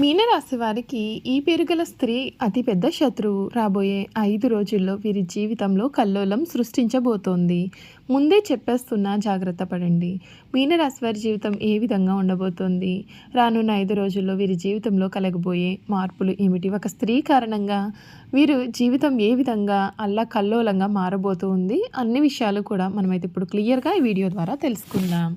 మీనరాశి వారికి ఈ పేరుగల స్త్రీ అతిపెద్ద శత్రువు. రాబోయే ఐదు రోజుల్లో వీరి జీవితంలో కల్లోలం సృష్టించబోతోంది. ముందే చెప్పేస్తున్నా జాగ్రత్త పడండి. మీనరాశి వారి జీవితం ఏ విధంగా ఉండబోతోంది? రానున్న ఐదు రోజుల్లో వీరి జీవితంలో కలగబోయే మార్పులు ఏమిటి? ఒక స్త్రీ కారణంగా వీరు జీవితం ఏ విధంగా అల్లా కల్లోలంగా మారబోతుంది? అన్ని విషయాలు కూడా మనమైతే ఇప్పుడు క్లియర్గా ఈ వీడియో ద్వారా తెలుసుకుందాం.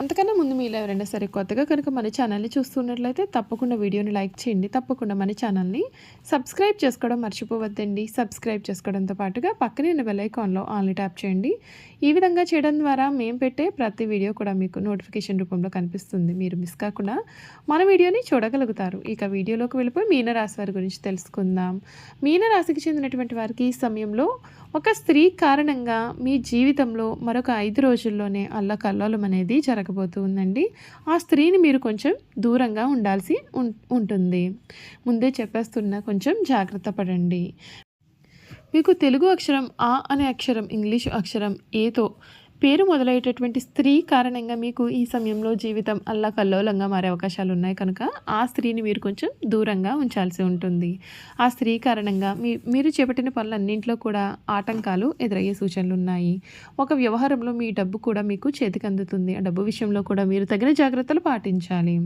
అంతకన్నా ముందు మీలో ఎవరైనా సరే కొత్తగా కనుక మన ఛానల్ని చూస్తున్నట్లయితే తప్పకుండా వీడియోని లైక్ చేయండి. తప్పకుండా మన ఛానల్ని సబ్స్క్రైబ్ చేసుకోవడం మర్చిపోవద్దండి. సబ్స్క్రైబ్ చేసుకోవడంతో పాటుగా పక్కనే ఉన్న బెల్ ఐకాన్లో ఆన్లీ ట్యాప్ చేయండి. ఈ విధంగా చేయడం ద్వారా మేము పెట్టే ప్రతి వీడియో కూడా మీకు నోటిఫికేషన్ రూపంలో కనిపిస్తుంది. మీరు మిస్ కాకుండా మన వీడియోని చూడగలుగుతారు. ఇక వీడియోలోకి వెళ్ళిపోయి మీనరాశి వారి గురించి తెలుసుకుందాం. మీనరాశికి చెందినటువంటి వారికి ఈ సమయంలో ఒక స్త్రీ కారణంగా మీ జీవితంలో మరొక ఐదు రోజుల్లోనే అల్లకల్లోలం అనేది జరగబోతూ ఉందండి ఆ స్త్రీని మీరు కొంచెం దూరంగా ఉండాల్సి ఉంటుంది. ముందే చెప్పేస్తున్నా కొంచెం జాగ్రత్త పడండి. మీకు తెలుగు అక్షరం ఆ అనే అక్షరం ఇంగ్లీషు అక్షరం ఏతో పేరు మొదలయ్యేటటువంటి స్త్రీ కారణంగా మీకు ఈ సమయంలో జీవితం అల్లకల్లోలంగా మారే అవకాశాలు ఉన్నాయి కనుక ఆ స్త్రీని మీరు కొంచెం దూరంగా ఉంచాల్సి ఉంటుంది. ఆ స్త్రీ కారణంగా మీ మీరు చేపట్టిన పనులన్నింటిలో కూడా ఆటంకాలు ఎదురయ్యే సూచనలు ఉన్నాయి. ఒక వ్యవహారంలో మీ డబ్బు కూడా మీకు చేతికి అందుతుంది. ఆ డబ్బు విషయంలో కూడా మీరు తగిన జాగ్రత్తలు పాటించాలి.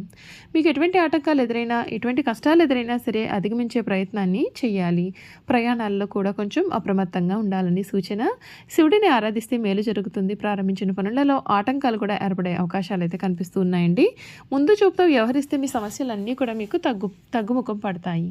మీకు ఎటువంటి ఆటంకాలు ఎదురైనా ఎటువంటి కష్టాలు ఎదురైనా సరే అధిగమించే ప్రయత్నాన్ని చేయాలి ప్రయాణాల్లో కూడా కొంచెం అప్రమత్తంగా ఉండాలని సూచన శివుడిని ఆరాధిస్తే మేలు జరుగుతుంది. ప్రారంభించిన పనులలో ఆటంకాలు కూడా ఏర్పడే అవకాశాలు అయితే కనిపిస్తూ ఉన్నాయండి ముందు చూపుతో వ్యవహరిస్తే మీ సమస్యలన్నీ కూడా మీకు తగ్గు తగ్గుముఖం పడతాయి.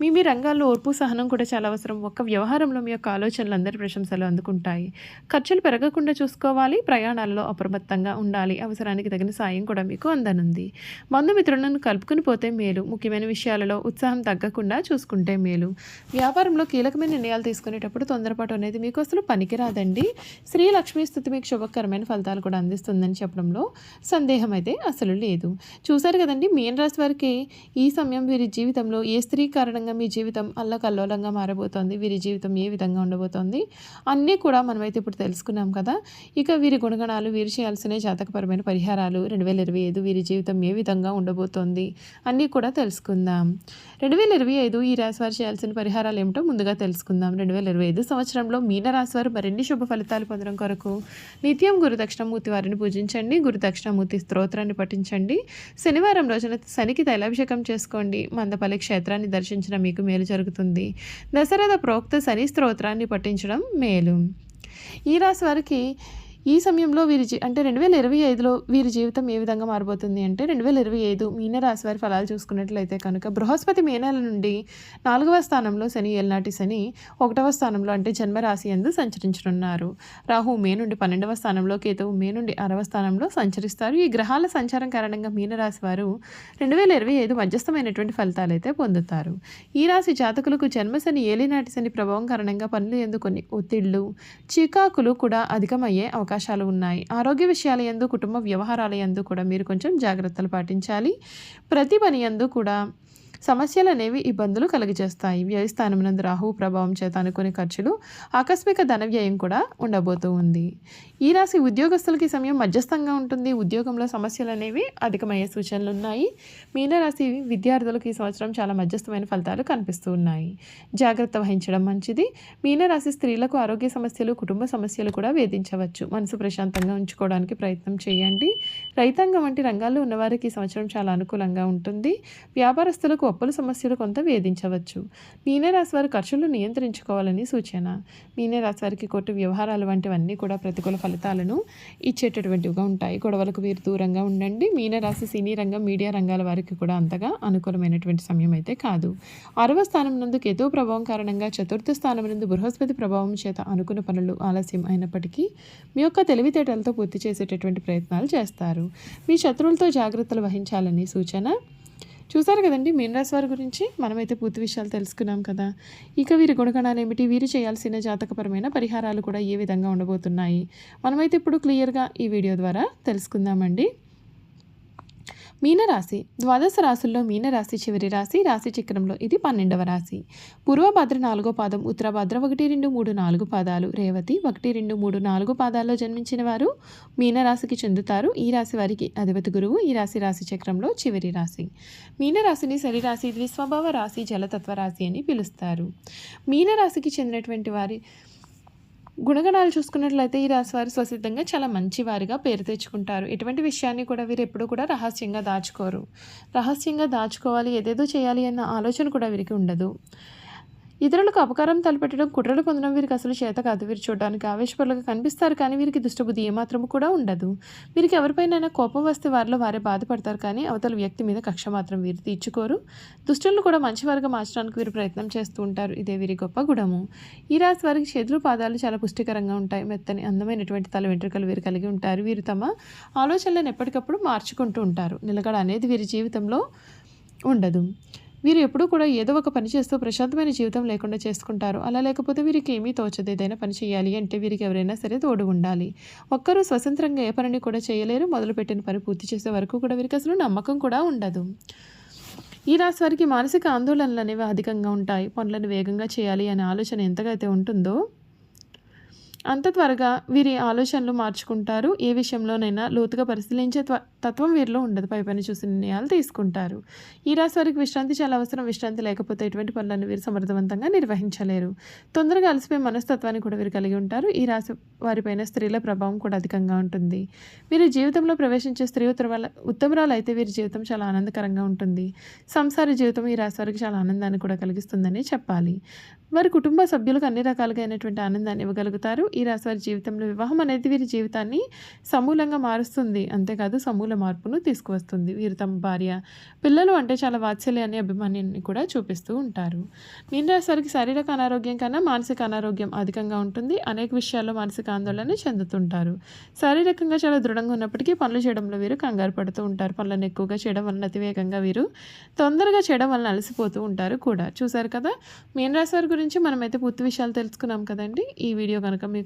మీ మీ రంగాల్లో ఓర్పు సహనం కూడా చాలా అవసరం. ఒక్క వ్యవహారంలో మీ యొక్క ఆలోచనలు అందరి ప్రశంసలు అందుకుంటాయి. ఖర్చులు పెరగకుండా చూసుకోవాలి. ప్రయాణాలలో అప్రమత్తంగా ఉండాలి. అవసరానికి తగిన సాయం కూడా మీకు అందనుంది. బంధుమిత్రులను కలుపుకుని పోతే మేలు. ముఖ్యమైన విషయాలలో ఉత్సాహం తగ్గకుండా చూసుకుంటే మేలు. వ్యాపారంలో కీలకమైన నిర్ణయాలు తీసుకునేటప్పుడు తొందరపాటు అనేది మీకు అసలు పనికిరాదండి. శ్రీ లక్ష్మీ స్థుతి మీకు శుభకరమైన ఫలితాలు కూడా అందిస్తుందని చెప్పడంలో సందేహం అయితే అసలు లేదు. చూశారు కదండి మీన రాశి వారికి ఈ సమయం వీరి జీవితంలో ఏ స్త్రీ కారణంగా మీ జీవితం అల్లకల్లోలంగా మారబోతోంది వీరి జీవితం ఏ విధంగా ఉండబోతోంది అన్నీ కూడా మనమైతే ఇప్పుడు తెలుసుకున్నాం కదా. ఇక వీరి గుణగణాలు వీరు చేయాల్సిన జాతకపరమైన పరిహారాలు రెండు వేల ఇరవై ఐదు వీరి జీవితం ఏ విధంగా ఉండబోతోంది అన్నీ కూడా తెలుసుకుందాం. రెండు వేల ఇరవై ఐదు ఈ రాశి వారు చేయాల్సిన పరిహారాలు ఏమిటో ముందుగా తెలుసుకుందాం. రెండు వేల ఇరవై ఐదు సంవత్సరంలో మీన రాశి వారు మరిన్ని శుభ ఫలితాలు పొందడం కొరకు నిత్యం గురుదక్షిణమూర్తి వారిని పూజించండి గురుదక్షిణమూర్తి స్తోత్రాన్ని పఠించండి. శనివారం రోజున శనికి తైలాభిషేకం చేసుకోండి. మందపల్లి క్షేత్రాన్ని దర్శించిన మీకు మేలు జరుగుతుంది. దశరథ ప్రోక్త శని స్తోత్రాన్ని పఠించడం మేలు. ఈ రాశి వారికి ఈ సమయంలో వీరి జీ అంటే రెండు వేల ఇరవై ఐదులో వీరి జీవితం ఏ విధంగా మారిపోతుంది అంటే రెండు వేల ఇరవై ఐదు మీనరాశి వారి ఫలాలు చూసుకున్నట్లయితే కనుక బృహస్పతి మేనాల నుండి నాలుగవ స్థానంలో శని ఏలనాటి శని ఒకటవ స్థానంలో అంటే జన్మరాశి ఎందు సంచరించనున్నారు. రాహు మే నుండి పన్నెండవ స్థానంలో కేతువు మే నుండి అరవ స్థానంలో సంచరిస్తారు. ఈ గ్రహాల సంచారం కారణంగా మీనరాశి వారు రెండు వేల ఇరవై ఐదు మధ్యస్థమైనటువంటి ఫలితాలు అయితే పొందుతారు. ఈ రాశి జాతకులకు జన్మశని ఏలినాటి శని ప్రభావం కారణంగా పనులు ఎందు కొన్ని ఒత్తిళ్ళు చికాకులు కూడా అధికమయ్యే అవకాశం అవకాశాలు ఉన్నాయి. ఆరోగ్య విషయాల ఎందు కుటుంబ వ్యవహారాల ఎందు కూడా మీరు కొంచెం జాగ్రత్తలు పాటించాలి. ప్రతి పని ఎందు కూడా సమస్యలు అనేవి ఇబ్బందులు కలిగజేస్తాయి. వ్యయస్థానమునందు రాహువు ప్రభావం చేత అనుకునే ఖర్చులు ఆకస్మిక ధన వ్యయం కూడా ఉండబోతూ ఉంది. ఈ రాశి ఉద్యోగస్తులకి సమయం మధ్యస్థంగా ఉంటుంది. ఉద్యోగంలో సమస్యలు అనేవి అధికమయ్యే సూచనలు ఉన్నాయి మీనరాశి విద్యార్థులకు ఈ సంవత్సరం చాలా మధ్యస్థమైన ఫలితాలు కనిపిస్తూ ఉన్నాయి. జాగ్రత్త వహించడం మంచిది. మీనరాశి స్త్రీలకు ఆరోగ్య సమస్యలు కుటుంబ సమస్యలు కూడా వేధించవచ్చు. మనసు ప్రశాంతంగా ఉంచుకోవడానికి ప్రయత్నం చేయండి. రైతాంగం వంటి రంగాల్లో ఉన్నవారికి ఈ సంవత్సరం చాలా అనుకూలంగా ఉంటుంది. వ్యాపారస్తులకు అప్పుల సమస్యలు కొంత వేధించవచ్చు. మీనరాశి వారి ఖర్చులు నియంత్రించుకోవాలని సూచన. మీనరాశి వారికి కొట్టు వ్యవహారాలు వంటివన్నీ కూడా ప్రతికూల ఫలితాలను ఇచ్చేటటువంటివిగా ఉంటాయి. గొడవలకు వీరు దూరంగా ఉండండి. మీనరాశి సినీ రంగం మీడియా రంగాల వారికి కూడా అంతగా అనుకూలమైనటువంటి సమయం అయితే కాదు. ఆరవ స్థానం నందు కేతు ప్రభావం కారణంగా చతుర్థ స్థానం నందు బృహస్పతి ప్రభావం చేత అనుకున్న పనులు ఆలస్యం అయినప్పటికీ మీ యొక్క తెలివితేటలతో పూర్తి చేసేటటువంటి ప్రయత్నాలు చేస్తారు. మీ శత్రువులతో జాగ్రత్తలు వహించాలని సూచన. చూసారు కదండి మీనరాశి వారి గురించి? మనమైతే పూర్తి విషయాలు తెలుసుకున్నాం కదా. ఇక వీరి గుణగణాలు ఏమిటి? వీరు చేయాల్సిన జాతకపరమైన పరిహారాలు కూడా ఏ విధంగా ఉండబోతున్నాయి? మనమైతే ఇప్పుడు క్లియర్గా ఈ వీడియో ద్వారా తెలుసుకుందామండి. మీనరాశి. ద్వాదశ రాశుల్లో మీనరాశి చివరి రాశి రాశి చక్రంలో ఇది పన్నెండవ రాశి. పూర్వభద్ర నాలుగో పాదం ఉత్తరభద్ర ఒకటి రెండు మూడు నాలుగు పాదాలు. రేవతి ఒకటి రెండు మూడు నాలుగు పాదాల్లో జన్మించిన వారు మీనరాశికి చెందుతారు. ఈ రాశి వారికి అధిపతి గురువు ఈ రాశి రాశి చక్రంలో చివరి రాశి. మీనరాశిని శరీరాశి ద్విస్వభావ రాశి జలతత్వ రాశి అని పిలుస్తారు. మీనరాశికి చెందినటువంటి వారి గుణగణాలు చూసుకున్నట్లయితే ఈ రాశివారు స్వసిద్ధంగా చాలా మంచివారిగా పేరు తెచ్చుకుంటారు. ఎటువంటి విషయాన్ని కూడా వీరు ఎప్పుడూ కూడా రహస్యంగా దాచుకోరు. రహస్యంగా దాచుకోవాలి ఏదేదో చేయాలి అన్న ఆలోచన కూడా వీరికి ఉండదు. ఇతరులకు అపకారం తలపెట్టడం కుట్రలు పొందడం వీరికి అసలు చేత కాదు. వీరు చూడడానికి ఆవేశపరులుగా కనిపిస్తారు కానీ వీరికి దుష్టబుద్ధి ఏమాత్రము కూడా ఉండదు. వీరికి ఎవరిపైనైనా కోపం వస్తే వారిలో వారే బాధపడతారు కానీ అవతల వ్యక్తి మీద కక్ష మాత్రం వీరు తీర్చుకోరు. దుష్టులను కూడా మంచివారిగా మార్చడానికి వీరు ప్రయత్నం చేస్తూ ఉంటారు. ఇదే వీరి గొప్ప గుణము. ఈ రాశి వారికి చేతులు పాదాలు చాలా పుష్టికరంగా ఉంటాయి. మెత్తని అందమైనటువంటి తల వెంట్రుకలు వీరు కలిగి ఉంటారు. వీరు తమ ఆలోచనలను ఎప్పటికప్పుడు మార్చుకుంటూ ఉంటారు. నిలకడ అనేది వీరి జీవితంలో ఉండదు. వీరు ఎప్పుడూ కూడా ఏదో ఒక పని చేస్తూ ప్రశాంతమైన జీవితం లేకుండా చేసుకుంటారు. అలా లేకపోతే వీరికి ఏమీ తోచదు. ఏదైనా పని చేయాలి అంటే వీరికి ఎవరైనా సరే తోడు ఉండాలి. ఒక్కరూ స్వతంత్రంగా ఏ పనిని కూడా చేయలేరు. మొదలుపెట్టిన పని పూర్తి చేసే వరకు కూడా వీరికి అసలు నమ్మకం కూడా ఉండదు. ఈ రాశి వారికి మానసిక ఆందోళనలు అనేవి అధికంగా ఉంటాయి. పనులను వేగంగా చేయాలి అనే ఆలోచన ఎంతగా అయితే ఉంటుందో అంత త్వరగా వీరి ఆలోచనలు మార్చుకుంటారు. ఏ విషయంలోనైనా లోతుగా పరిశీలించే తత్వం వీరిలో ఉండదు. పై పని చూసి నిర్ణయాలు తీసుకుంటారు. ఈ రాశి వారికి విశ్రాంతి చాలా అవసరం. విశ్రాంతి లేకపోతే ఎటువంటి పనులను వీరు సమర్థవంతంగా నిర్వహించలేరు. తొందరగా అలసిపోయే మనస్తత్వాన్ని కూడా వీరు కలిగి ఉంటారు. ఈ రాశి వారిపైన స్త్రీల ప్రభావం కూడా అధికంగా ఉంటుంది. వీరి జీవితంలో ప్రవేశించే స్త్రీ ఉత్తర ఉత్తమరాలు అయితే వీరి జీవితం చాలా ఆనందకరంగా ఉంటుంది. సంసార జీవితం ఈ రాశి వారికి చాలా ఆనందాన్ని కూడా కలిగిస్తుందని చెప్పాలి. వారి కుటుంబ సభ్యులకు అన్ని రకాలుగా అయినటువంటి ఆనందాన్ని ఇవ్వగలుగుతారు. ఈ రాశి వారి జీవితంలో వివాహం అనేది వీరి జీవితాన్ని సమూలంగా మారుస్తుంది. అంతేకాదు సమూల మార్పును తీసుకువస్తుంది. వీరు తమ భార్య పిల్లలు అంటే చాలా వాత్సల్యాన్ని అభిమాన్యాన్ని కూడా చూపిస్తూ ఉంటారు. మీన రాశి వారికి శారీరక అనారోగ్యం కన్నా మానసిక అనారోగ్యం అధికంగా ఉంటుంది. అనేక విషయాల్లో మానసిక ఆందోళన చెందుతుంటారు. శారీరకంగా చాలా దృఢంగా ఉన్నప్పటికీ పనులు చేయడంలో వీరు కంగారు పడుతూ ఉంటారు. పనులను ఎక్కువగా చేయడం వలన అతివేగంగా వీరు తొందరగా చేయడం వలన అలసిపోతూ ఉంటారు కూడా. చూసారు కదా? మీనరాశి వారి గురించి మనమైతే పూర్తి విషయాలు తెలుసుకున్నాం కదండి. ఈ వీడియో కనుక మీకు